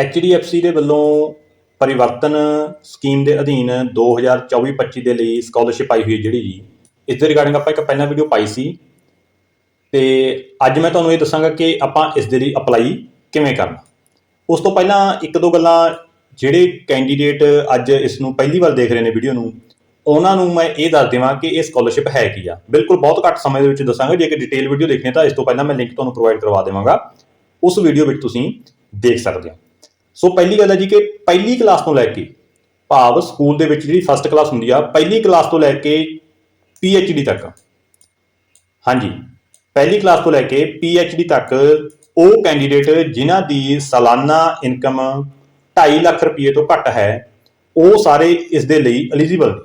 HDFC ਦੇ ਵੱਲੋਂ ਪਰਿਵਰਤਨ ਸਕੀਮ ਦੇ ਅਧੀਨ 2024-25 ਦੇ ਲਈ ਸਕਾਲਰਸ਼ਿਪ ਆਈ ਹੋਈ ਹੈ ਜਿਹੜੀ ਜੀ। ਇਸ ਦੇ ਰਿਗਾਰਡਿੰਗ ਆਪਾਂ ਇੱਕ ਪਹਿਲਾਂ ਵੀਡੀਓ ਪਾਈ ਸੀ। ਤੇ ਅੱਜ ਮੈਂ ਤੁਹਾਨੂੰ ਇਹ ਦੱਸਾਂਗਾ ਕਿ ਆਪਾਂ ਇਸ ਦੇ ਲਈ ਅਪਲਾਈ ਕਿਵੇਂ ਕਰਨਾ। ਉਸ ਤੋਂ ਪਹਿਲਾਂ ਇੱਕ ਦੋ ਗੱਲਾਂ ਜਿਹੜੇ ਕੈਂਡੀਡੇਟ ਅੱਜ ਇਸ ਨੂੰ ਪਹਿਲੀ ਵਾਰ ਦੇਖ ਰਹੇ ਨੇ ਵੀਡੀਓ ਨੂੰ, ਉਹਨਾਂ ਨੂੰ ਮੈਂ ਇਹ ਦੱਸ ਦੇਵਾਂ ਕਿ ਇਹ ਸਕਾਲਰਸ਼ਿਪ ਹੈ ਕੀ ਆ। ਬਿਲਕੁਲ ਬਹੁਤ ਘੱਟ ਸਮੇਂ ਦੇ ਵਿੱਚ ਦੱਸਾਂਗਾ। ਜੇਕਰ ਡਿਟੇਲ ਵੀਡੀਓ ਦੇਖਣੀ ਹੈ ਤਾਂ ਇਸ ਤੋਂ ਪਹਿਲਾਂ ਮੈਂ ਲਿੰਕ ਤੁਹਾਨੂੰ ਪ੍ਰੋਵਾਈਡ ਕਰਵਾ ਦੇਵਾਂਗਾ। ਉਸ ਵੀਡੀਓ ਵਿੱਚ ਤੁਸੀਂ ਦੇਖ ਸਕਦੇ ਹੋ। ਸੋ ਪਹਿਲੀ ਗੱਲ ਹੈ ਜੀ ਕਿ ਪਹਿਲੀ ਕਲਾਸ ਤੋਂ ਲੈ ਕੇ ਭਾਵ ਸਕੂਲ ਦੇ ਵਿੱਚ ਜਿਹੜੀ ਫਸਟ ਕਲਾਸ ਹੁੰਦੀ ਆ, ਪਹਿਲੀ ਕਲਾਸ ਤੋਂ ਲੈ ਕੇ ਡੀ ਤੱਕ। ਹਾਂਜੀ, ਪਹਿਲੀ ਕਲਾਸ ਤੋਂ ਲੈ ਕੇ ਡੀ ਤੱਕ ਉਹ ਕੈਂਡੀਡੇਟ ਜਿਨ੍ਹਾਂ ਦੀ ਸਾਲਾਨਾ ਇਨਕਮ 2.5 ਲੱਖ ਰੁਪਏ ਤੋਂ ਘੱਟ ਹੈ, ਉਹ ਸਾਰੇ ਇਸ ਦੇ ਲਈ ਐਲੀਜੀਬਲ ਨੇ।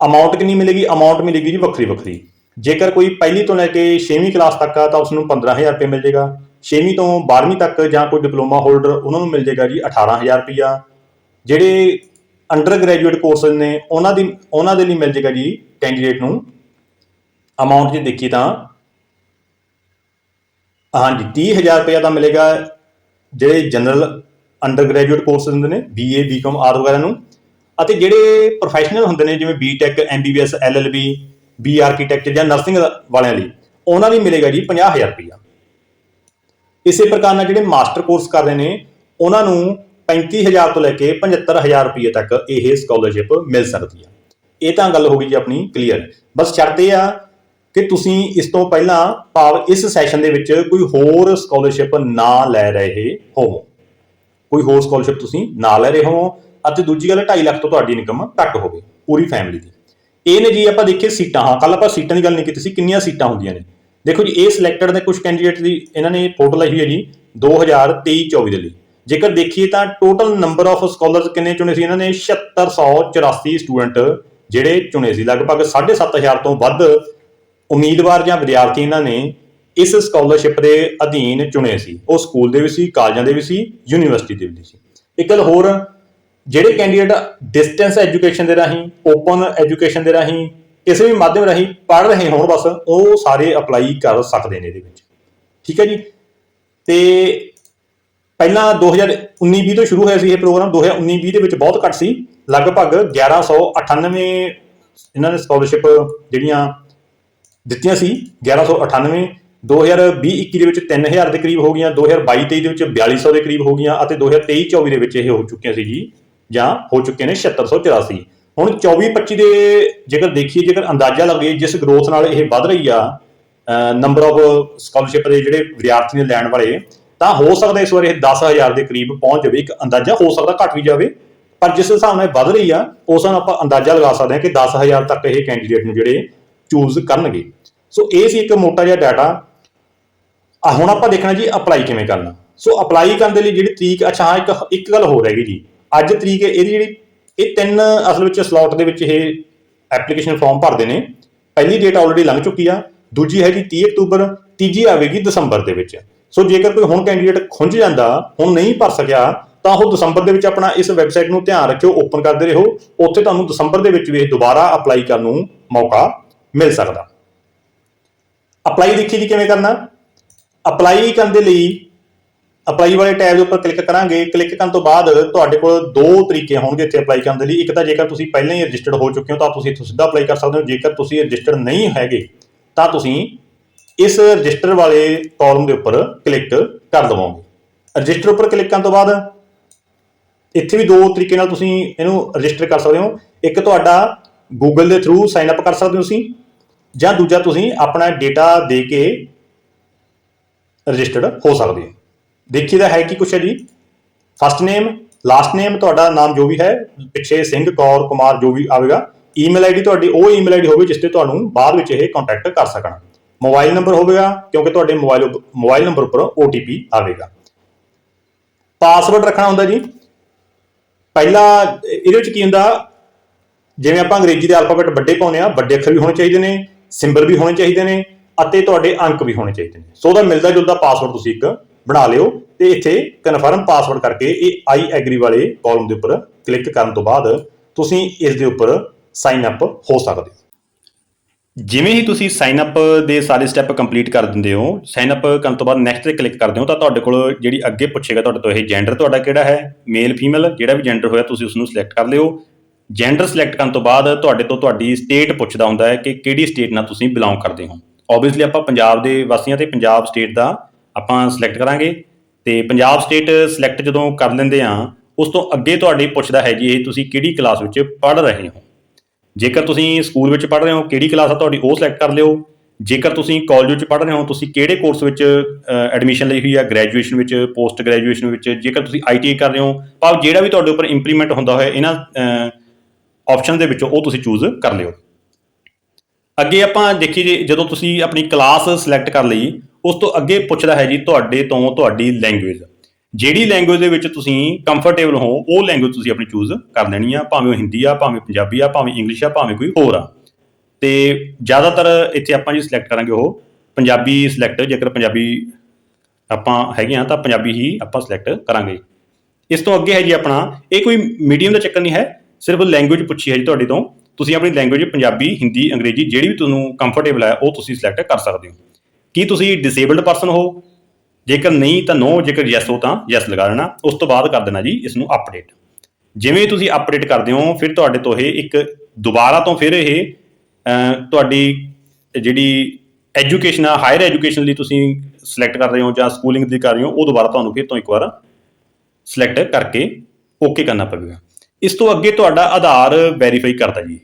ਅਮਾਉਂਟ ਕਿੰਨੀ ਮਿਲੇਗੀ? ਅਮਾਉਂਟ ਮਿਲੇਗੀ ਜੀ ਵੱਖਰੀ ਵੱਖਰੀ ਜੇਕਰ ਕੋਈ ਪਹਿਲੀ ਤੋਂ ਲੈ ਕੇ 6ਵੀਂ ਕਲਾਸ ਤੱਕ ਆ, ਤਾਂ ਉਸ ਨੂੰ 15000 ਰੁਪਏ ਮਿਲ ਜਾਏਗਾ। 6ਵੀਂ ਤੋਂ 12ਵੀਂ ਤੱਕ ਜਾਂ ਕੋਈ ਡਿਪਲੋਮਾ ਹੋਲਡਰ, ਉਹਨਾਂ ਨੂੰ ਮਿਲ ਜਾਏਗਾ ਜੀ 18000 ਰੁਪਇਆ। ਜਿਹੜੇ ਅੰਡਰ ਗ੍ਰੈਜੂਏਟ ਕੋਰਸਸ ਨੇ, ਉਹਨਾਂ ਦੀ, ਉਹਨਾਂ ਦੇ ਲਈ ਮਿਲ ਜਾਏਗਾ ਜੀ ਕੈਂਡੀਡੇਟ ਨੂੰ। ਅਮਾਉਂਟ ਜੇ ਦੇਖੀ ਤਾਂ, ਹਾਂਜੀ 30000 ਰੁਪਇਆ ਤਾਂ ਮਿਲੇਗਾ ਜਿਹੜੇ ਜਨਰਲ ਅੰਡਰ ਗ੍ਰੈਜੂਏਟ ਕੋਰਸਸ ਹੁੰਦੇ ਨੇ ਬੀਏ ਬੀਕਾਮ ਆਰ ਵਗੈਰਾ ਨੂੰ। ਅਤੇ ਜਿਹੜੇ ਪ੍ਰੋਫੈਸ਼ਨਲ ਹੁੰਦੇ ਨੇ, ਜਿਵੇਂ B tech MBBS LLB B architecture ਜਾਂ ਨਰਸਿੰਗ ਵਾਲਿਆਂ ਲਈ, ਉਹਨਾਂ ਲਈ ਮਿਲੇਗਾ ਜੀ 50000 ਰੁਪਇਆ। ਇਸੇ ਪ੍ਰਕਾਰ ਨਾਲ ਜਿਹੜੇ ਮਾਸਟਰ ਕੋਰਸ ਕਰ ਰਹੇ ਨੇ, ਉਹਨਾਂ ਨੂੰ 35000 ਤੋਂ ਲੈ ਕੇ 75000 ਰੁਪਏ ਤੱਕ ਇਹ ਸਕਾਲਰਸ਼ਿਪ ਮਿਲ ਸਕਦੀ ਹੈ ਇਹ ਤਾਂ ਗੱਲ ਹੋ ਗਈ ਜੀ ਆਪਣੀ ਕਲੀਅਰ ਬਸ ਸ਼ਰਤ ਇਹ ਆ ਕਿ ਤੁਸੀਂ ਇਸ ਤੋਂ ਪਹਿਲਾਂ ਭਾਵ ਇਸ ਸੈਸ਼ਨ ਦੇ ਵਿੱਚ ਕੋਈ ਹੋਰ ਸਕਾਲਰਸ਼ਿਪ ਨਾ ਲੈ ਰਹੇ ਹੋਵੋ। ਕੋਈ ਹੋਰ ਸਕਾਲਰਸ਼ਿਪ ਤੁਸੀਂ ਨਾ ਲੈ ਰਹੇ ਹੋਵੋ ਅਤੇ ਦੂਜੀ ਗੱਲ 2.5 ਲੱਖ ਤੋਂ ਤੁਹਾਡੀ ਇਨਕਮ ਘੱਟ ਹੋਵੇ, ਪੂਰੀ ਫੈਮਿਲੀ ਦੀ। ਇਹ ਨੇ ਜੀ ਆਪਾਂ ਦੇਖੀਏ ਸੀਟਾਂ, ਹਾਂ ਕੱਲ ਆਪਾਂ ਸੀਟਾਂ ਦੀ ਗੱਲ ਨਹੀਂ ਕੀਤੀ ਸੀ, ਕਿੰਨੀਆਂ ਸੀਟਾਂ ਹੁੰਦੀਆਂ ਨੇ। ਦੇਖੋ ਜੀ, ਇਹ ਸਿਲੈਕਟਡ ਨੇ ਕੁਝ ਕੈਂਡੀਡੇਟ ਦੀ ਇਹਨਾਂ ਨੇ ਫੋਟੋ ਲਾਈ ਹੋਈ ਹੈ ਜੀ 2023-24 ਦੇ ਲਈ। ਜੇਕਰ ਦੇਖੀਏ ਤਾਂ ਟੋਟਲ ਨੰਬਰ ਆਫ ਸਕਾਲਰਸ ਕਿੰਨੇ ਚੁਣੇ ਸੀ ਇਹਨਾਂ ਨੇ? 7684 ਸਟੂਡੈਂਟ ਜਿਹੜੇ ਚੁਣੇ ਸੀ। ਲਗਭਗ 7500 ਤੋਂ ਵੱਧ ਉਮੀਦਵਾਰ ਜਾਂ ਵਿਦਿਆਰਥੀ ਇਹਨਾਂ ਨੇ ਇਸ ਸਕਾਲਰਸ਼ਿਪ ਦੇ ਅਧੀਨ ਚੁਣੇ ਸੀ। ਉਹ ਸਕੂਲ ਦੇ ਵੀ ਸੀ, ਕਾਲਜਾਂ ਦੇ ਵੀ ਸੀ ਯੂਨੀਵਰਸਿਟੀ ਦੇ ਵੀ ਸੀ। ਇੱਕ ਗੱਲ ਹੋਰ, ਜਿਹੜੇ ਕੈਂਡੀਡੇਟ ਡਿਸਟੈਂਸ ਐਜੂਕੇਸ਼ਨ ਦੇ ਰਾਹੀਂ ਓਪਨ ਐਜੂਕੇਸ਼ਨ ਦੇ ਰਾਹੀਂ ਕਿਸੇ ਵੀ ਮਾਧਿਅਮ ਰਾਹੀਂ ਪੜ੍ਹ ਰਹੇ ਹੋਣ ਬਸ, ਉਹ ਸਾਰੇ ਅਪਲਾਈ ਕਰ ਸਕਦੇ ਨੇ ਇਹਦੇ ਵਿੱਚ। ਠੀਕ ਹੈ ਜੀ? ਤੇ ਪਹਿਲਾਂ 2019-20 ਤੋਂ ਸ਼ੁਰੂ ਹੋਇਆ ਸੀ ਇਹ ਪ੍ਰੋਗਰਾਮ 2019-20 ਦੇ ਵਿੱਚ ਬਹੁਤ ਘੱਟ ਸੀ। ਲਗਭਗ 1198 ਇਹਨਾਂ ਨੇ ਸਕਾਲਰਸ਼ਿਪ ਜਿਹੜੀਆਂ ਦਿੱਤੀਆਂ ਸੀ 1198 2020-21 ਦੇ ਵਿੱਚ 3000 ਦੇ ਕਰੀਬ ਹੋ ਗਈਆਂ 2022-23 ਦੇ ਵਿੱਚ 4200 ਦੇ ਕਰੀਬ ਹੋ ਗਈਆਂ ਅਤੇ 2023-24 ਦੇ ਵਿੱਚ ਇਹ ਹੋ ਚੁੱਕੀਆਂ ਸੀ ਜੀ, ਜਾਂ ਹੋ ਚੁੱਕੇ ਨੇ 7684 ਹੁਣ 24-25 ਦੇ ਜੇਕਰ ਦੇਖੀਏ, ਜੇਕਰ ਅੰਦਾਜ਼ਾ ਲਗਾਈਏ ਜਿਸ ਗਰੋਥ ਨਾਲ ਇਹ ਵੱਧ ਰਹੀ ਆ ਨੰਬਰ ਆਫ ਸਕਾਲਰਸ਼ਿਪ ਦੇ ਜਿਹੜੇ ਵਿਦਿਆਰਥੀ ਨੇ ਲੈਣ ਵਾਲੇ, ਤਾਂ ਹੋ ਸਕਦਾ ਇਸ ਵਾਰ ਇਹ 10000 ਦੇ ਕਰੀਬ ਪਹੁੰਚ ਜਾਵੇ। ਇੱਕ ਅੰਦਾਜ਼ਾ ਹੋ ਸਕਦਾ ਘੱਟ ਵੀ ਜਾਵੇ, ਪਰ ਜਿਸ ਹਿਸਾਬ ਨਾਲ ਵੱਧ ਰਹੀ ਆ, ਉਸ ਨਾਲ ਆਪਾਂ ਅੰਦਾਜ਼ਾ ਲਗਾ ਸਕਦੇ ਹਾਂ ਕਿ 10000 ਤੱਕ ਇਹ ਕੈਂਡੀਡੇਟ ਨੂੰ ਜਿਹੜੇ ਚੂਜ਼ ਕਰਨਗੇ। ਸੋ ਇਹ ਸੀ ਇੱਕ ਮੋਟਾ ਜਿਹਾ ਡਾਟਾ ਆ, ਹੁਣ ਆਪਾਂ ਦੇਖਣਾ ਜੀ ਅਪਲਾਈ ਕਿਵੇਂ ਕਰਨਾ। ਸੋ ਅਪਲਾਈ ਕਰਨ ਦੇ ਲਈ ਜਿਹੜੀ ਤਰੀਕ, ਅੱਛਾ, ਹਾਂ, ਇੱਕ ਇੱਕ ਗੱਲ ਹੋਰ ਹੈਗੀ ਜੀ। ਅੱਜ ਤਰੀਕ ਹੈ, ਇਹਦੀ ਜਿਹੜੀ ਇਹ ਤਿੰਨ ਅਸਲ ਵਿੱਚ ਸਲੋਟ ਦੇ ਵਿੱਚ ਇਹ ਐਪਲੀਕੇਸ਼ਨ ਫਾਰਮ ਭਰਦੇ ਨੇ। ਪਹਿਲੀ ਡੇਟ ਆਲਰੇਡੀ ਲੰਘ ਚੁੱਕੀ ਆ, ਦੂਜੀ ਹੈ ਜੀ 30 ਅਕਤੂਬਰ, ਤੀਜੀ ਆਵੇਗੀ ਦਸੰਬਰ ਦੇ ਵਿੱਚ। ਸੋ ਜੇਕਰ ਕੋਈ ਹੁਣ ਕੈਂਡੀਡੇਟ ਖੁੰਝ ਜਾਂਦਾ, ਹੁਣ ਨਹੀਂ ਭਰ ਸਕਿਆ, ਤਾਂ ਉਹ ਦਸੰਬਰ ਦੇ ਵਿੱਚ ਆਪਣਾ ਇਸ ਵੈਬਸਾਈਟ ਨੂੰ ਧਿਆਨ ਰੱਖਿਓ ਓਪਨ ਕਰਦੇ ਰਹੋ। ਉੱਥੇ ਤੁਹਾਨੂੰ ਦਸੰਬਰ ਦੇ ਵਿੱਚ ਵੀ ਇਹ ਦੁਬਾਰਾ ਅਪਲਾਈ ਕਰਨ ਨੂੰ ਮੌਕਾ ਮਿਲ ਸਕਦਾ। ਅਪਲਾਈ ਦੇਖੀ ਜੀ ਕਿਵੇਂ ਕਰਨਾ? ਅਪਲਾਈ ਕਰਨ ਦੇ ਲਈ ਅਪਲਾਈ ਵਾਲੇ ਟੈਬ ਦੇ ਉੱਪਰ ਕਲਿੱਕ ਕਰਾਂਗੇ ਕਲਿੱਕ ਕਰਨ ਤੋਂ ਬਾਅਦ ਤੁਹਾਡੇ ਕੋਲ ਦੋ ਤਰੀਕੇ ਹੋਣਗੇ ਇੱਥੇ ਅਪਲਾਈ ਕਰਨ ਦੇ ਲਈ। ਇੱਕ ਤਾਂ ਜੇਕਰ ਤੁਸੀਂ ਪਹਿਲਾਂ ਹੀ ਰਜਿਸਟਰਡ ਹੋ ਚੁੱਕੇ ਹੋ, ਤਾਂ ਤੁਸੀਂ ਇੱਥੋਂ ਸਿੱਧਾ ਅਪਲਾਈ ਕਰ ਸਕਦੇ ਹੋ। ਜੇਕਰ ਤੁਸੀਂ ਰਜਿਸਟਰਡ ਨਹੀਂ ਹੈਗੇ, ਤਾਂ ਤੁਸੀਂ ਇਸ ਰਜਿਸਟਰ ਵਾਲੇ ਕਾਲਮ ਦੇ ਉੱਪਰ ਕਲਿੱਕ ਕਰ ਦਵੋਗੇ। ਰਜਿਸਟਰ ਉੱਪਰ ਕਲਿੱਕ ਕਰਨ ਤੋਂ ਬਾਅਦ ਇੱਥੇ ਵੀ ਦੋ ਤਰੀਕੇ ਨਾਲ ਤੁਸੀਂ ਇਹਨੂੰ ਰਜਿਸਟਰ ਕਰ ਸਕਦੇ ਹੋ। ਇੱਕ ਤੁਹਾਡਾ Google ਦੇ ਥਰੂ ਸਾਈਨ ਅਪ ਕਰ ਸਕਦੇ ਹੋ ਤੁਸੀਂ, ਜਾਂ ਦੂਜਾ ਤੁਸੀਂ ਆਪਣਾ ਡੇਟਾ ਦੇ ਕੇ ਰਜਿਸਟਰਡ ਹੋ ਸਕਦੇ ਹੋ। ਦੇਖੀਦਾ ਹੈ ਕਿ ਕੁਛ ਹੈ ਜੀ? ਫਸਟ ਨੇਮ ਲਾਸਟ ਨੇਮ ਤੁਹਾਡਾ ਨਾਮ ਜੋ ਵੀ ਹੈ, ਪਿੱਛੇ ਸਿੰਘ, ਕੌਰ, ਕੁਮਾਰ ਜੋ ਵੀ ਆਵੇਗਾ ਈਮੇਲ ਆਈਡੀ ਤੁਹਾਡੀ, ਉਹ ਈਮੇਲ ਆਈਡੀ ਹੋਵੇ ਜਿਸ ਤੇ ਤੁਹਾਨੂੰ ਬਾਅਦ ਵਿੱਚ ਇਹ ਕੰਟੈਕਟ ਕਰ ਸਕਣ। ਮੋਬਾਈਲ ਨੰਬਰ ਹੋਵੇਗਾ, ਕਿਉਂਕਿ ਤੁਹਾਡੇ ਮੋਬਾਈਲ ਮੋਬਾਈਲ ਨੰਬਰ ਉੱਪਰ OTP ਆਵੇਗਾ। ਪਾਸਵਰਡ ਰੱਖਣਾ ਹੁੰਦਾ ਜੀ। ਪਹਿਲਾ, ਇਹਦੇ ਵਿੱਚ ਕੀ ਹੁੰਦਾ? ਜਿਵੇਂ ਆਪਾਂ ਅੰਗਰੇਜ਼ੀ ਦੇ ਅਲਫਾਬੈਟ ਵੱਡੇ ਪਾਉਂਦੇ ਆ ਵੱਡੇ ਅੱਖਰ ਵੀ ਹੋਣੇ ਚਾਹੀਦੇ ਨੇ ਸਿੰਬਲ ਵੀ ਹੋਣੇ ਚਾਹੀਦੇ ਨੇ, ਅਤੇ ਤੁਹਾਡੇ ਅੰਕ ਵੀ ਹੋਣੇ ਚਾਹੀਦੇ ਨੇ। ਸੋ ਉਹਦਾ ਮਿਲਦਾ ਜੁਲਦਾ ਪਾਸਵਰਡ ਤੁਸੀਂ ਇੱਕ ਬਣਾ ਲਿਓ ਤੇ ਇੱਥੇ ਕਨਫਰਮ ਪਾਸਵਰਡ ਕਰਕੇ ਇਹ ਆਈ ਐਗਰੀ ਵਾਲੇ ਕਾਲਮ ਦੇ ਉੱਪਰ ਕਲਿੱਕ ਕਰਨ ਤੋਂ ਬਾਅਦ ਤੁਸੀਂ ਇਸ ਦੇ ਉੱਪਰ ਸਾਈਨ ਅਪ ਹੋ ਸਕਦੇ ਹੋ। ਜਿਵੇਂ ਹੀ ਤੁਸੀਂ ਸਾਈਨ ਅਪ ਦੇ ਸਾਰੇ ਸਟੈਪ ਕੰਪਲੀਟ ਕਰ ਦਿੰਦੇ ਹੋ ਸਾਈਨ ਅਪ ਕਰਨ ਤੋਂ ਬਾਅਦ ਨੈਕਸਟ ਤੇ ਕਲਿੱਕ ਕਰਦੇ ਹੋ ਤਾਂ ਤੁਹਾਡੇ ਕੋਲ ਜਿਹੜੀ ਅੱਗੇ ਪੁੱਛੇਗਾ ਤੁਹਾਡੇ ਤੋਂ ਇਹ ਜੈਂਡਰ ਤੁਹਾਡਾ ਕਿਹੜਾ ਹੈ? ਮੇਲ ਫੀਮੇਲ ਜਿਹੜਾ ਵੀ ਜੈਂਡਰ ਹੋਇਆ ਤੁਸੀਂ ਉਸ ਨੂੰ ਸਿਲੈਕਟ ਕਰ ਲਿਓ। ਜੈਂਡਰ ਸਿਲੈਕਟ ਕਰਨ ਤੋਂ ਬਾਅਦ ਤੁਹਾਡੇ ਤੋਂ ਤੁਹਾਡੀ ਸਟੇਟ ਪੁੱਛਦਾ ਹੁੰਦਾ ਹੈ ਕਿ ਕਿਹੜੀ ਸਟੇਟ ਨਾਲ ਤੁਸੀਂ ਬਿਲੋਂਗ ਕਰਦੇ ਹੋ। ਆਬਵੀਅਸਲੀ ਆਪਾਂ ਪੰਜਾਬ ਦੇ ਵਾਸੀਆਂ ਤੇ ਪੰਜਾਬ ਸਟੇਟ ਦਾ ਆਪਾਂ ਸਿਲੈਕਟ ਕਰਾਂਗੇ ਤੇ ਪੰਜਾਬ ਸਟੇਟ ਸਿਲੈਕਟ ਜਦੋਂ ਕਰ ਲੈਂਦੇ ਆ ਉਸ ਤੋਂ ਅੱਗੇ ਤੁਹਾਡੇ ਪੁੱਛਦਾ ਹੈ ਜੀ ਇਹ ਤੁਸੀਂ ਕਿਹੜੀ ਕਲਾਸ ਵਿੱਚ ਪੜ੍ਹ ਰਹੇ ਹੋ? ਜੇਕਰ ਤੁਸੀਂ ਸਕੂਲ ਵਿੱਚ ਪੜ੍ਹ ਰਹੇ ਹੋ, ਕਿਹੜੀ ਕਲਾਸ ਆ ਤੁਹਾਡੀ ਉਹ ਸਿਲੈਕਟ ਕਰ ਲਿਓ। ਜੇਕਰ ਤੁਸੀਂ ਕਾਲਜ ਵਿੱਚ ਪੜ੍ਹ ਰਹੇ ਹੋ, ਤੁਸੀਂ ਕਿਹੜੇ ਕੋਰਸ ਵਿੱਚ ਐਡਮਿਸ਼ਨ ਲਈ ਹੋਈ ਆ? ਗ੍ਰੈਜੂਏਸ਼ਨ ਵਿੱਚ ਪੋਸਟ ਗ੍ਰੈਜੂਏਸ਼ਨ ਵਿੱਚ, ਜੇਕਰ ਤੁਸੀਂ ਆਈਟੀਆਈ ਕਰ ਰਹੇ ਹੋ, ਭਾਵ ਜਿਹੜਾ ਵੀ ਤੁਹਾਡੇ ਉੱਪਰ ਇੰਪਲੀਮੈਂਟ ਹੁੰਦਾ ਹੋਇਆ, ਇਹਨਾਂ ਆਪਸ਼ਨ ਦੇ ਵਿੱਚੋਂ ਉਹ ਤੁਸੀਂ ਚੂਜ਼ ਕਰ ਲਿਓ। ਅੱਗੇ ਆਪਾਂ ਦੇਖੀਏ ਜੀ, ਜਦੋਂ ਤੁਸੀਂ ਆਪਣੀ ਕਲਾਸ ਸਿਲੈਕਟ ਕਰ ਲਈ ਉਸ ਤੋਂ ਅੱਗੇ ਪੁੱਛਦਾ ਹੈ ਜੀ, ਤੁਹਾਡੇ ਤੋਂ ਤੁਹਾਡੀ ਲੈਂਗੁਏਜ ਜਿਹੜੀ ਲੈਂਗੁਏਜ ਦੇ ਵਿੱਚ ਤੁਸੀਂ ਕੰਫਰਟੇਬਲ ਹੋ, ਉਹ ਲੈਂਗੁਏਜ ਤੁਸੀਂ ਆਪਣੀ ਚੂਜ਼ ਕਰ ਲੈਣੀ ਆ, ਭਾਵੇਂ ਉਹ ਹਿੰਦੀ ਆ, ਭਾਵੇਂ ਪੰਜਾਬੀ ਆ, ਭਾਵੇਂ ਇੰਗਲਿਸ਼ ਆ, ਭਾਵੇਂ ਕੋਈ ਹੋਰ ਆ। ਤੇ ਜ਼ਿਆਦਾਤਰ ਇੱਥੇ ਆਪਾਂ ਜੀ ਸਿਲੈਕਟ ਕਰਾਂਗੇ ਉਹ ਪੰਜਾਬੀ ਸਿਲੈਕਟ ਜੇਕਰ ਪੰਜਾਬੀ ਆਪਾਂ ਹੈਗੇ ਆ, ਤਾਂ ਪੰਜਾਬੀ ਹੀ ਆਪਾਂ ਸਿਲੈਕਟ ਕਰਾਂਗੇ। ਇਸ ਤੋਂ ਅੱਗੇ ਹੈ ਜੀ ਆਪਣਾ, ਇਹ ਕੋਈ ਮੀਡੀਅਮ ਦਾ ਚੱਕਰ ਨਹੀਂ ਹੈ, ਸਿਰਫ ਲੈਂਗੁਏਜ ਪੁੱਛੀ ਹੈ ਜੀ ਤੁਹਾਡੇ ਤੋਂ। ਤੁਸੀਂ ਆਪਣੀ ਲੈਂਗੁਏਜ ਪੰਜਾਬੀ, ਹਿੰਦੀ, ਅੰਗਰੇਜ਼ੀ, ਜਿਹੜੀ ਵੀ ਤੁਹਾਨੂੰ ਕੰਫਰਟੇਬਲ ਹੈ, ਉਹ ਤੁਸੀਂ ਸਿਲੈਕਟ ਕਰ ਸਕਦੇ ਹੋ। ਕੀ ਤੁਸੀਂ ਡਿਸੇਬਲਡ ਪਰਸਨ ਹੋ? ਜੇਕਰ ਨਹੀਂ, ਤਾਂ ਨੋ ਜੇਕਰ ਯੈਸ ਹੋ, ਤਾਂ ਯੈਸ ਲਗਾ ਦੇਣਾ। ਉਸ ਤੋਂ ਬਾਅਦ ਕਰ ਦੇਣਾ ਜੀ ਇਸ ਨੂੰ ਅਪਡੇਟ ਜਿਵੇਂ ਤੁਸੀਂ ਅਪਡੇਟ ਕਰਦੇ ਹੋ, ਫਿਰ ਤੁਹਾਡੇ ਤੋਂ ਇਹ ਇੱਕ ਦੁਬਾਰਾ ਤੋਂ ਫਿਰ ਇਹ ਤੁਹਾਡੀ ਜਿਹੜੀ ਐਜੂਕੇਸ਼ਨ ਆ ਹਾਇਰ ਐਜੂਕੇਸ਼ਨ ਲਈ ਤੁਸੀਂ ਸਿਲੈਕਟ ਕਰ ਰਹੇ ਹੋ ਜਾਂ ਸਕੂਲਿੰਗ ਦੀ ਕਰ ਰਹੇ ਹੋ, ਉਹ ਦੁਬਾਰਾ ਤੁਹਾਨੂੰ ਫਿਰ ਤੋਂ ਇੱਕ ਵਾਰ ਸਿਲੈਕਟ ਕਰਕੇ ਓਕੇ ਕਰਨਾ ਪਵੇਗਾ। ਇਸ ਤੋਂ ਅੱਗੇ ਤੁਹਾਡਾ ਆਧਾਰ ਵੈਰੀਫਾਈ ਕਰਦਾ ਜੀ।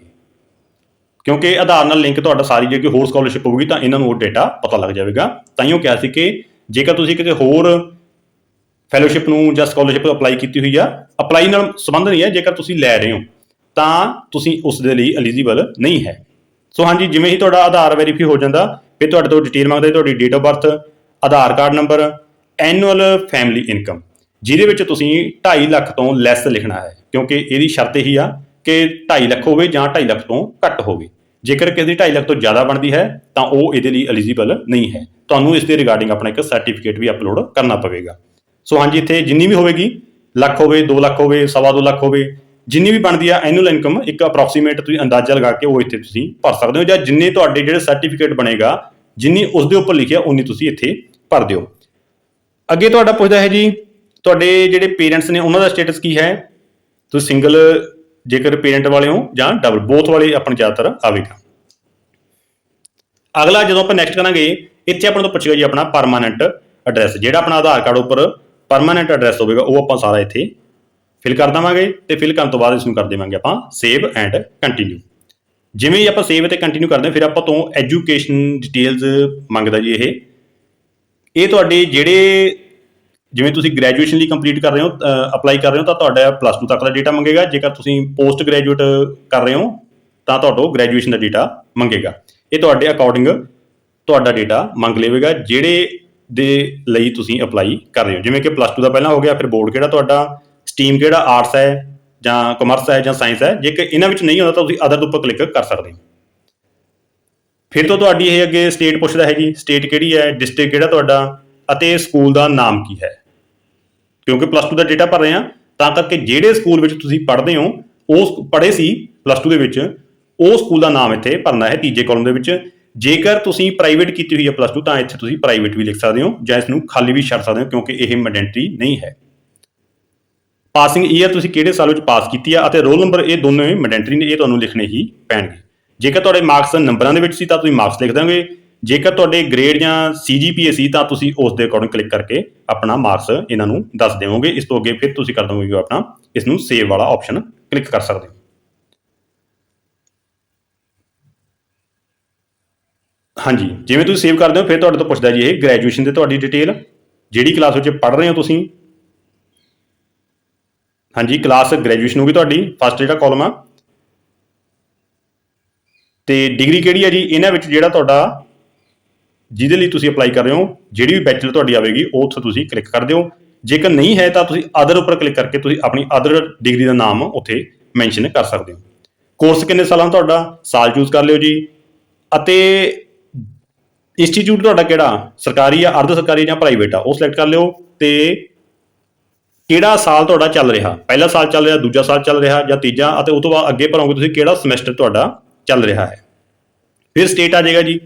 ਕਿਉਂਕਿ ਆਧਾਰ ਨਾਲ ਲਿੰਕ ਤੁਹਾਡਾ ਸਾਰੀ ਜੇ ਕੋਈ ਹੋਰ ਸਕਾਲਰਸ਼ਿਪ ਹੋਊਗੀ ਤਾਂ ਇਹਨਾਂ ਨੂੰ ਉਹ ਡਾਟਾ ਪਤਾ ਲੱਗ ਜਾਵੇਗਾ। ਤਾਂ ਉਹ ਕਿਹਾ ਸੀ ਕਿ ਜੇਕਰ ਤੁਸੀਂ ਕਿਤੇ ਹੋਰ ਫੈਲੋਸ਼ਿਪ ਨੂੰ ਜਾਂ ਸਕਾਲਰਸ਼ਿਪ ਅਪਲਾਈ ਕੀਤੀ ਹੋਈ ਆ ਅਪਲਾਈ ਨਾਲ ਸੰਬੰਧ ਨਹੀਂ ਹੈ, ਜੇਕਰ ਤੁਸੀਂ ਲੈ ਰਹੇ ਹੋ, ਤਾਂ ਤੁਸੀਂ ਉਸ ਦੇ ਲਈ ਐਲੀਜੀਬਲ ਨਹੀਂ ਹੈ। ਸੋ ਹਾਂਜੀ, ਜਿਵੇਂ ਹੀ ਤੁਹਾਡਾ ਆਧਾਰ ਵੈਰੀਫਾਈ ਹੋ ਜਾਂਦਾ, ਫਿਰ ਤੁਹਾਡੇ ਤੋਂ ਡਿਟੇਲ ਮੰਗਦਾ, ਤੁਹਾਡੀ date of birth Aadhaar card number annual family income ਜਿਹਦੇ ਵਿੱਚ ਤੁਸੀਂ 2.5 ਲੱਖ ਤੋਂ ਲੈਸ ਲਿਖਣਾ ਹੈ, ਕਿਉਂਕਿ ਇਹਦੀ ਸ਼ਰਤ ਇਹੀ ਆ ਕਿ 2.5 ਲੱਖ ਹੋਵੇ ਜਾਂ 2.5 ਲੱਖ ਤੋਂ ਘੱਟ ਹੋਵੇ। ਜੇਕਰ ਕਿਸੇ ਦੀ 2.5 ਲੱਖ ਤੋਂ ਜ਼ਿਆਦਾ ਬਣਦੀ ਹੈ, ਤਾਂ ਉਹ ਇਹਦੇ ਲਈ ਐਲੀਜੀਬਲ ਨਹੀਂ ਹੈ। ਤੁਹਾਨੂੰ ਇਸ ਦੇ ਰਿਗਾਰਡਿੰਗ ਆਪਣਾ ਇੱਕ ਸਰਟੀਫਿਕੇਟ ਵੀ ਅਪਲੋਡ ਕਰਨਾ ਪਵੇਗਾ। ਸੋ ਹਾਂਜੀ, ਇੱਥੇ ਜਿੰਨੀ ਵੀ ਹੋਵੇਗੀ, ਲੱਖ ਹੋਵੇ 2 ਲੱਖ ਹੋਵੇ, ਸਵਾ ਦੋ ਲੱਖ ਹੋਵੇ, ਜਿੰਨੀ ਵੀ ਬਣਦੀ ਆ ਐਨੂਅਲ ਇਨਕਮ ਇੱਕ ਅਪਰੋਕਸੀਮੇਟ ਤੁਸੀਂ ਅੰਦਾਜ਼ਾ ਲਗਾ ਕੇ ਉਹ ਇੱਥੇ ਤੁਸੀਂ ਭਰ ਸਕਦੇ ਹੋ, ਜਾਂ ਜਿੰਨੇ ਤੁਹਾਡੇ ਜਿਹੜੇ ਸਰਟੀਫਿਕੇਟ ਬਣੇਗਾ, ਜਿੰਨੀ ਉਸ ਦੇ ਉੱਪਰ ਲਿਖਿਆ, ਉਨੀ ਤੁਸੀਂ ਇੱਥੇ ਭਰ ਦਿਓ। ਅੱਗੇ ਤੁਹਾਡਾ ਪੁੱਛਦਾ ਹੈ ਜੀ, ਤੁਹਾਡੇ ਜਿਹੜੇ ਪੇਰੈਂਟਸ ਨੇ, ਉਹਨਾਂ ਦਾ ਸਟੇਟਸ ਕੀ ਹੈ? ਤੁਸੀਂ ਸਿੰਗਲ ਜੇਕਰ ਪੇਰੈਂਟ ਵਾਲੇ ਹੋ ਜਾਂ ਡਬਲ ਬੋਥ ਵਾਲੇ ਆਪਣੇ ਜ਼ਿਆਦਾਤਰ ਆਵੇਗਾ। ਅਗਲਾ ਜਦੋਂ ਆਪਾਂ ਨੈਕਸਟ ਕਰਾਂਗੇ, ਇੱਥੇ ਆਪਾਂ ਤੋਂ ਪੁੱਛੇਗਾ ਜੀ ਆਪਣਾ ਪਰਮਾਨੈਂਟ ਐਡਰੈਸ ਜਿਹੜਾ ਆਪਣਾ ਆਧਾਰ ਕਾਰਡ ਉੱਪਰ ਪਰਮਾਨੈਂਟ ਐਡਰੈਸ ਹੋਵੇਗਾ, ਉਹ ਆਪਾਂ ਸਾਰਾ ਇੱਥੇ ਫਿਲ ਕਰ ਦੇਵਾਂਗੇ ਤੇ ਫਿਲ ਕਰਨ ਤੋਂ ਬਾਅਦ ਇਸ ਨੂੰ ਕਰ ਦੇਵਾਂਗੇ ਆਪਾਂ ਸੇਵ ਐਂਡ ਕੰਟੀਨਿਊ ਜਿਵੇਂ ਹੀ ਆਪਾਂ ਸੇਵ ਤੇ ਕੰਟੀਨਿਊ ਕਰਦੇ ਫਿਰ ਆਪਾਂ ਤੋਂ ਐਜੂਕੇਸ਼ਨ ਡਿਟੇਲਸ ਮੰਗਦਾ ਜੀ ਇਹ। ਇਹ ਤੁਹਾਡੇ ਜਿਹੜੇ ਜਿਵੇਂ ਤੁਸੀਂ ਗ੍ਰੈਜੂਏਸ਼ਨ ਲਈ ਕੰਪਲੀਟ ਕਰ ਰਹੇ ਹੋ ਅਪਲਾਈ ਕਰ ਰਹੇ ਹੋ, ਤਾਂ ਤੁਹਾਡਾ ਪਲੱਸ 2 ਤੱਕ ਦਾ ਡਾਟਾ ਮੰਗੇਗਾ। ਜੇਕਰ ਤੁਸੀਂ ਪੋਸਟ ਗ੍ਰੈਜੂਏਟ ਕਰ ਰਹੇ ਹੋ, ਤਾਂ ਤੁਹਾਡਾ ਗ੍ਰੈਜੂਏਸ਼ਨ ਦਾ ਡਾਟਾ ਮੰਗੇਗਾ। ਇਹ ਤੁਹਾਡੇ ਅਕੋਰਡਿੰਗ ਤੁਹਾਡਾ ਡਾਟਾ ਮੰਗ ਲਵੇਗਾ, ਜਿਹੜੇ ਦੇ ਲਈ ਤੁਸੀਂ ਅਪਲਾਈ ਕਰ ਰਹੇ ਹੋ। ਜਿਵੇਂ ਕਿ ਪਲੱਸ 2 ਦਾ ਪਹਿਲਾਂ ਹੋ ਗਿਆ, ਫਿਰ ਬੋਰਡ ਕਿਹੜਾ ਤੁਹਾਡਾ ਸਟੀਮ ਕਿਹੜਾ ਆਰਟਸ ਹੈ, ਜਾਂ ਕਮਰਸ ਹੈ, ਜਾਂ ਸਾਇੰਸ ਹੈ। ਜੇਕਰ ਇਹਨਾਂ ਵਿੱਚ ਨਹੀਂ ਹੁੰਦਾ, ਤਾਂ ਤੁਸੀਂ ਅਦਰ ਦੇ ਉੱਪਰ ਕਲਿੱਕ ਕਰ ਸਕਦੇ ਹੋ। ਫਿਰ ਤੋਂ ਤੁਹਾਡੀ ਇਹ ਅੱਗੇ ਸਟੇਟ ਪੁੱਛਦਾ ਹੈ ਜੀ ਸਟੇਟ ਕਿਹੜੀ ਹੈ ਡਿਸਟ੍ਰਿਕਟ ਕਿਹੜਾ ਤੁਹਾਡਾ, ਅਤੇ ਸਕੂਲ ਦਾ ਨਾਮ ਕੀ ਹੈ? ਕਿਉਂਕਿ ਪਲੱਸ 2 ਦਾ ਡਾਟਾ ਭਰ ਰਹੇ ਆ ਤਾਂ ਕਰਕੇ ਜਿਹੜੇ ਸਕੂਲ ਵਿੱਚ ਤੁਸੀਂ ਪੜ੍ਹਦੇ ਹੋ, ਉਹ ਪੜ੍ਹੇ ਸੀ ਪਲੱਸ 2 ਦੇ ਵਿੱਚ, ਉਹ ਸਕੂਲ ਦਾ ਨਾਮ ਇੱਥੇ ਭਰਨਾ ਹੈ ਤੀਜੇ ਕਾਲਮ ਦੇ ਵਿੱਚ। ਜੇਕਰ ਤੁਸੀਂ ਪ੍ਰਾਈਵੇਟ ਕੀਤੀ ਹੋਈ ਹੈ ਪਲੱਸ 2 ਤਾਂ ਇੱਥੇ ਤੁਸੀਂ ਪ੍ਰਾਈਵੇਟ ਵੀ ਲਿਖ ਸਕਦੇ ਹੋ, ਜਾਂ ਇਸ ਨੂੰ ਖਾਲੀ ਵੀ ਛੱਡ ਸਕਦੇ ਹੋ, ਕਿਉਂਕਿ ਇਹ ਮੈਂਡੇਟਰੀ ਨਹੀਂ ਹੈ। ਪਾਸਿੰਗ ਈਅਰ ਤੁਸੀਂ ਕਿਹੜੇ ਸਾਲ ਵਿੱਚ ਪਾਸ ਕੀਤੀ ਆ, ਅਤੇ ਰੋਲ ਨੰਬਰ ਇਹ ਦੋਨੋਂ ਹੀ ਮੈਂਡੇਟਰੀ ਨੇ, ਇਹ ਤੁਹਾਨੂੰ ਲਿਖਣੇ ਹੀ ਪੈਣਗੇ। ਜੇਕਰ ਤੁਹਾਡੇ ਮਾਰਕਸ ਨੰਬਰਾਂ ਦੇ ਵਿੱਚ ਸੀ, ਤਾਂ ਤੁਸੀਂ ਮਾਰਕਸ ਲਿਖ ਦੋਗੇ ਜੇਕਰ ਤੁਹਾਡੇ ਗ੍ਰੇਡ ਜਾਂ ਸੀਜੀਪੀਏ ਸੀ, ਤਾਂ ਤੁਸੀਂ ਉਸ ਦੇ ਅਕੋਰਡਿੰਗ ਕਲਿੱਕ ਕਰਕੇ ਆਪਣਾ ਮਾਰਕਸ ਇਹਨਾਂ ਨੂੰ ਦੱਸ ਦੇਵੋਗੇ ਇਸ ਤੋਂ ਅੱਗੇ ਫਿਰ ਤੁਸੀਂ ਕਰ ਦੋਗੇ ਆਪਣਾ ਇਸ ਨੂੰ ਸੇਵ ਵਾਲਾ ਆਪਸ਼ਨ ਕਲਿੱਕ ਕਰ ਸਕਦੇ ਹੋ। ਹਾਂਜੀ, ਜਿਵੇਂ ਤੁਸੀਂ ਸੇਵ ਕਰਦੇ ਹੋ, ਫਿਰ ਤੁਹਾਡੇ ਤੋਂ ਪੁੱਛਦਾ ਜੀ ਇਹ ਗ੍ਰੈਜੂਏਸ਼ਨ ਦੇ ਤੁਹਾਡੀ ਡਿਟੇਲ ਜਿਹੜੀ ਕਲਾਸ ਵਿੱਚ ਪੜ੍ਹ ਰਹੇ ਹੋ ਤੁਸੀਂ। ਹਾਂਜੀ ਕਲਾਸ ਗ੍ਰੈਜੂਏਸ਼ਨ ਹੋਗੀ ਤੁਹਾਡੀ ਫਸਟ ਜਿਹੜਾ ਕਾਲਮ ਆ। ਤੇ ਡਿਗਰੀ ਕਿਹੜੀ ਹੈ ਜੀ? ਇਹਨਾਂ ਵਿੱਚ ਜਿਹੜਾ ਤੁਹਾਡਾ ਜਿਹਦੇ ਲਈ ਤੁਸੀਂ ਅਪਲਾਈ ਕਰ ਰਹੇ ਹੋ, ਜਿਹੜੀ ਵੀ ਬੈਚਲਰ ਤੁਹਾਡੀ ਆਵੇਗੀ, ਉਹ ਉੱਥੇ ਤੁਸੀਂ ਕਲਿੱਕ ਕਰ ਦਿਓ। ਜੇਕਰ ਨਹੀਂ ਹੈ ਤਾਂ ਤੁਸੀਂ ਅਦਰ ਉੱਪਰ ਕਲਿੱਕ ਕਰਕੇ ਤੁਸੀਂ ਆਪਣੀ ਅਦਰ ਡਿਗਰੀ ਦਾ ਨਾਮ ਉੱਥੇ ਮੈਂਸ਼ਨ ਕਰ ਸਕਦੇ ਹੋ। ਕੋਰਸ ਕਿੰਨੇ ਸਾਲਾਂ ਤੁਹਾਡਾ? ਸਾਲ ਚੂਜ਼ ਕਰ ਲਿਓ ਜੀ। ਅਤੇ ਇੰਸਟੀਚਿਊਟ ਤੁਹਾਡਾ ਕਿਹੜਾ? ਸਰਕਾਰੀ ਆ ਅਰਧ ਸਰਕਾਰੀ ਜਾਂ ਪ੍ਰਾਈਵੇਟ ਆ, ਉਹ ਸਿਲੈਕਟ ਕਰ ਲਿਓ। ਤੇ ਕਿਹੜਾ ਸਾਲ ਤੁਹਾਡਾ ਚੱਲ ਰਿਹਾ? ਪਹਿਲਾ ਸਾਲ ਚੱਲ ਰਿਹਾ, ਦੂਜਾ ਸਾਲ ਚੱਲ ਰਿਹਾ ਜਾਂ ਤੀਜਾ? ਅਤੇ ਉਸ ਤੋਂ ਬਾਅਦ ਅੱਗੇ ਭਰੋਗੇ ਤੁਸੀਂ ਕਿਹੜਾ ਸਮੈਸਟਰ ਤੁਹਾਡਾ ਚੱਲ ਰਿਹਾ ਹੈ। ਫਿਰ ਸਟੇਟ ਆ ਜਾਏਗਾ ਜੀ।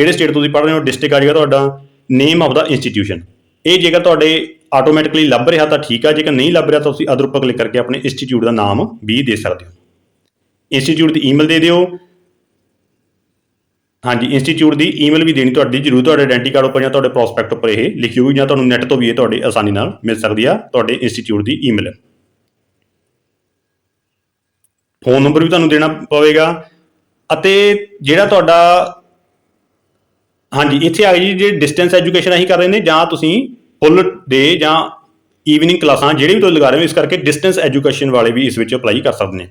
ਕਿਹੜੇ ਸਟੇਟ ਤੁਸੀਂ ਪੜ੍ਹ ਰਹੇ ਹੋ ਡਿਸਟ੍ਰਿਕਟ ਆ ਜਾਏਗਾ ਤੁਹਾਡਾ ਨੇਮ ਆਫ ਦਾ ਇੰਸਟੀਟਿਊਸ਼ਨ ਇਹ ਜੇਕਰ ਤੁਹਾਡੇ ਆਟੋਮੈਟਿਕਲੀ ਲੱਭ ਰਿਹਾ ਤਾਂ ਠੀਕ ਆ, ਜੇਕਰ ਨਹੀਂ ਲੱਭ ਰਿਹਾ ਤਾਂ ਤੁਸੀਂ ਅਦਰ ਉੱਪਰ ਕਲਿੱਕ ਕਰਕੇ ਆਪਣੇ ਇੰਸਟੀਚਿਊਟ ਦਾ ਨਾਮ ਵੀ ਦੇ ਸਕਦੇ ਹੋ। ਇੰਸਟੀਚਿਊਟ ਦੀ ਈਮੇਲ ਦੇ ਦਿਓ। ਹਾਂਜੀ ਇੰਸਟੀਚਿਊਟ ਦੀ ਈਮੇਲ ਵੀ ਦੇਣੀ ਤੁਹਾਡੀ, ਜ਼ਰੂਰ ਤੁਹਾਡੇ ਆਇਡੈਂਟੀ ਕਾਰਡ ਉੱਪਰ ਜਾਂ ਤੁਹਾਡੇ ਪ੍ਰੋਸਪੈਕਟ ਉੱਪਰ ਇਹ ਲਿਖੀ ਹੋਈ ਜਾਂ ਤੁਹਾਨੂੰ ਨੈਟ ਤੋਂ ਵੀ ਇਹ ਤੁਹਾਡੇ ਆਸਾਨੀ ਨਾਲ ਮਿਲ ਸਕਦੀ ਆ, ਤੁਹਾਡੇ ਇੰਸਟੀਚਿਊਟ ਦੀ ਈਮੇਲ ਫੋਨ ਨੰਬਰ ਵੀ ਤੁਹਾਨੂੰ ਦੇਣਾ ਪਵੇਗਾ। ਅਤੇ ਜਿਹੜਾ ਤੁਹਾਡਾ ਹਾਂਜੀ, ਇੱਥੇ ਆ ਗਈ ਜੀ ਜੇ ਡਿਸਟੈਂਸ ਐਜੂਕੇਸ਼ਨ ਅਸੀਂ ਕਰ ਰਹੇ ਨੇ, ਜਾਂ ਤੁਸੀਂ ਫੁੱਲ ਡੇ ਜਾਂ ਈਵਨਿੰਗ ਕਲਾਸਾਂ ਜਿਹੜੇ ਵੀ ਤੁਸੀਂ ਲਗਾ ਰਹੇ ਹੋ, ਇਸ ਕਰਕੇ ਡਿਸਟੈਂਸ ਐਜੂਕੇਸ਼ਨ ਵਾਲੇ ਵੀ ਇਸ ਵਿੱਚ ਅਪਲਾਈ ਕਰ ਸਕਦੇ ਨੇ।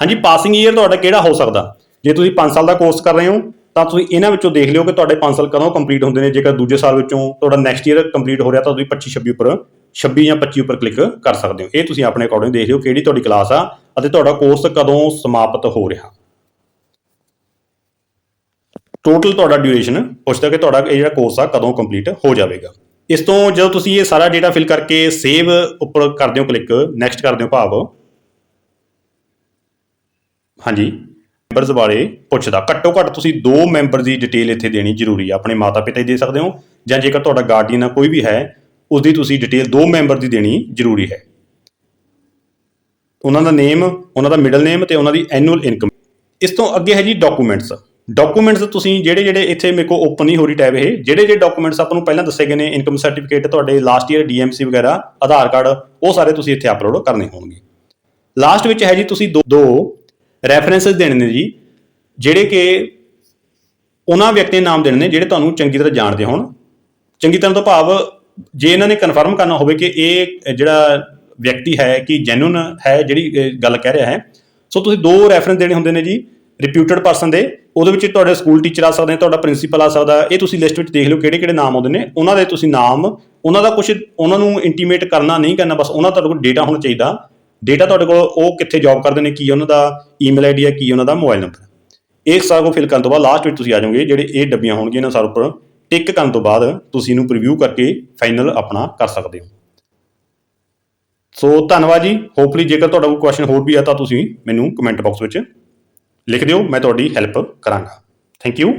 ਹਾਂਜੀ ਪਾਸਿੰਗ ਈਅਰ ਤੁਹਾਡਾ ਕਿਹੜਾ ਹੋ ਸਕਦਾ? ਜੇ ਤੁਸੀਂ 5 ਸਾਲ ਦਾ ਕੋਰਸ ਕਰ ਰਹੇ ਹੋ, ਤਾਂ ਤੁਸੀਂ ਇਹਨਾਂ ਵਿੱਚੋਂ ਦੇਖ ਲਿਓ ਕਿ ਤੁਹਾਡੇ 5 ਸਾਲ ਕਦੋਂ ਕੰਪਲੀਟ ਹੁੰਦੇ ਨੇ। ਜੇਕਰ ਦੂਜੇ ਸਾਲ ਵਿੱਚੋਂ ਤੁਹਾਡਾ ਨੈਕਸਟ ਈਅਰ ਕੰਪਲੀਟ ਹੋ ਰਿਹਾ, ਤਾਂ ਤੁਸੀਂ 25 26 ਉੱਪਰ 26 ਜਾਂ 25 ਉੱਪਰ ਕਲਿੱਕ ਕਰ ਸਕਦੇ ਹੋ। ਇਹ ਤੁਸੀਂ ਆਪਣੇ ਅਕੋਰਡਿੰਗ ਦੇਖ ਲਿਓ ਕਿਹੜੀ ਤੁਹਾਡੀ ਕਲਾਸ ਆ ਅਤੇ ਤੁਹਾਡਾ ਕੋਰਸ ਕਦੋਂ ਸਮਾਪਤ ਹੋ ਰਿਹਾ। ਟੋਟਲ ਤੁਹਾਡਾ ਡਿਊਰੇਸ਼ਨ ਪੁੱਛਦਾ ਕਿ ਤੁਹਾਡਾ ਇਹ ਜਿਹੜਾ ਕੋਰਸ ਆ ਕਦੋਂ ਕੰਪਲੀਟ ਹੋ ਜਾਵੇਗਾ। ਇਸ ਤੋਂ ਜਦੋਂ ਤੁਸੀਂ ਇਹ ਸਾਰਾ ਡਾਟਾ ਫਿਲ ਕਰਕੇ ਸੇਵ ਉੱਪਰ ਕਰਦੇ ਹੋ ਕਲਿੱਕ ਨੈਕਸਟ ਕਰਦੇ ਹੋ ਭਾਵ। ਹਾਂਜੀ। ਮੈਂਬਰਸ ਬਾਰੇ ਪੁੱਛਦਾ। ਘੱਟੋ ਘੱਟ ਤੁਸੀਂ ਦੋ ਮੈਂਬਰ ਦੀ ਡਿਟੇਲ ਇੱਥੇ ਦੇਣੀ ਜ਼ਰੂਰੀ ਆ। ਆਪਣੇ ਮਾਤਾ ਪਿਤਾ ਦੀ ਦੇ ਸਕਦੇ ਹੋ ਜਾਂ ਜੇਕਰ ਤੁਹਾਡਾ ਗਾਰਡੀਅਨ ਆ, ਕੋਈ ਵੀ ਹੈ ਉਸ ਦੀ ਤੁਸੀਂ ਡਿਟੇਲ ਦੋ ਮੈਂਬਰ ਦੀ ਦੇਣੀ ਜ਼ਰੂਰੀ ਹੈ। ਉਹਨਾਂ ਦਾ ਨੇਮ ਉਹਨਾਂ ਦਾ ਮਿਡਲ ਨੇਮ ਤੇ ਉਹਨਾਂ ਦੀ ਐਨੂਅਲ ਇਨਕਮ ਇਸ ਤੋਂ ਅੱਗੇ ਹੈ ਜੀ ਡਾਕੂਮੈਂਟਸ ਡਾਕੂਮੈਂਟਸ ਤੁਸੀਂ ਜਿਹੜੇ ਜਿਹੜੇ ਇੱਥੇ ਮੇਰੇ ਕੋਲ ਓਪਨ ਨਹੀਂ ਹੋ ਰਹੀ ਟੈਬ ਇਹ, ਜਿਹੜੇ ਜਿਹੜੇ ਡਾਕੂਮੈਂਟਸ ਆਪਾਂ ਨੂੰ ਪਹਿਲਾਂ ਦੱਸੇ ਗਏ ਨੇ ਇਨਕਮ ਸਰਟੀਫਿਕੇਟ ਤੁਹਾਡੇ ਲਾਸਟ ਈਅਰ ਡੀਐਮਸੀ ਵਗੈਰਾ, ਆਧਾਰ ਕਾਰਡ, ਉਹ ਸਾਰੇ ਤੁਸੀਂ ਇੱਥੇ ਅਪਲੋਡ ਕਰਨੇ ਹੋਣਗੇ। ਲਾਸਟ ਵਿੱਚ ਹੈ ਜੀ ਤੁਸੀਂ ਦੋ ਦੋ ਰੈਫਰੈਂਸਸ ਦੇਣੇ ਨੇ ਜੀ, ਜਿਹੜੇ ਕਿ ਉਹਨਾਂ ਵਿਅਕਤੀਆਂ ਦੇ ਨਾਮ ਦੇਣੇ ਨੇ, ਜਿਹੜੇ ਤੁਹਾਨੂੰ ਚੰਗੀ ਤਰ੍ਹਾਂ ਜਾਣਦੇ ਹੋਣ। ਚੰਗੀ ਤਰ੍ਹਾਂ ਤੋਂ ਭਾਵ ਜੇ ਇਹਨਾਂ ਨੇ ਕਨਫਰਮ ਕਰਨਾ ਹੋਵੇ ਕਿ ਇਹ ਜਿਹੜਾ ਵਿਅਕਤੀ ਹੈ ਕਿ ਜੈਨੂਨ ਹੈ ਜਿਹੜੀ ਗੱਲ ਕਹਿ ਰਿਹਾ ਹੈ। ਸੋ ਤੁਸੀਂ ਦੋ ਰੈਫਰੈਂਸ ਦੇਣੇ ਹੁੰਦੇ ਨੇ ਜੀ ਰਿਪਿਊਟਡ ਪਰਸਨ ਦੇ ਉਹਦੇ ਵਿੱਚ ਤੁਹਾਡੇ ਸਕੂਲ ਟੀਚਰ ਆ ਸਕਦੇ ਨੇ, ਤੁਹਾਡਾ ਪ੍ਰਿੰਸੀਪਲ ਆ ਸਕਦਾ ਇਹ ਤੁਸੀਂ ਲਿਸਟ ਵਿੱਚ ਦੇਖ ਲਿਓ ਕਿਹੜੇ ਕਿਹੜੇ ਨਾਮ ਆਉਂਦੇ ਨੇ। ਉਹਨਾਂ ਦੇ ਤੁਸੀਂ ਨਾਮ, ਉਹਨਾਂ ਦਾ ਕੁਝ ਉਹਨਾਂ ਨੂੰ ਇੰਟੀਮੇਟ ਕਰਨਾ ਨਹੀਂ ਕਰਨਾ, ਬਸ ਉਹਨਾਂ ਤੁਹਾਡੇ ਕੋਲ ਡੇਟਾ ਹੋਣਾ ਚਾਹੀਦਾ। ਡੇਟਾ ਤੁਹਾਡੇ ਕੋਲ ਉਹ ਕਿੱਥੇ ਜੌਬ ਕਰਦੇ ਨੇ, ਕੀ ਉਹਨਾਂ ਦਾ ਈਮੇਲ ਆਈਡੀ ਹੈ, ਕੀ ਉਹਨਾਂ ਦਾ ਮੋਬਾਈਲ ਨੰਬਰ ਇਹ ਸਾਰਾ ਕੁਝ ਫਿਲ ਕਰਨ ਤੋਂ ਬਾਅਦ ਲਾਸਟ ਵਿੱਚ ਤੁਸੀਂ ਆ ਜਾਓਗੇ, ਜਿਹੜੇ ਇਹ ਡੱਬੀਆਂ ਹੋਣਗੀਆਂ ਇਹਨਾਂ ਸਾਰ ਉੱਪਰ ਟਿਕ ਕਰਨ ਤੋਂ ਬਾਅਦ ਤੁਸੀਂ ਇਹਨੂੰ ਪ੍ਰੀਵਿਊ ਕਰਕੇ ਫਾਈਨਲ ਆਪਣਾ ਕਰ ਸਕਦੇ ਹੋ। ਸੋ ਧੰਨਵਾਦ ਜੀ। ਹੋਪਫੁਲੀ ਜੇਕਰ ਤੁਹਾਡਾ ਕੋਈ ਕੁਐਸਚਨ ਹੋਰ ਵੀ ਆ ਤਾਂ ਤੁਸੀਂ ਮੈਨੂੰ ਕਮੈਂਟ ਬਾਕਸ ਵਿੱਚ ਲਿਖ ਦਿਓ ਮੈਂ ਤੁਹਾਡੀ ਹੈਲਪ ਕਰਾਂਗਾ। Thank you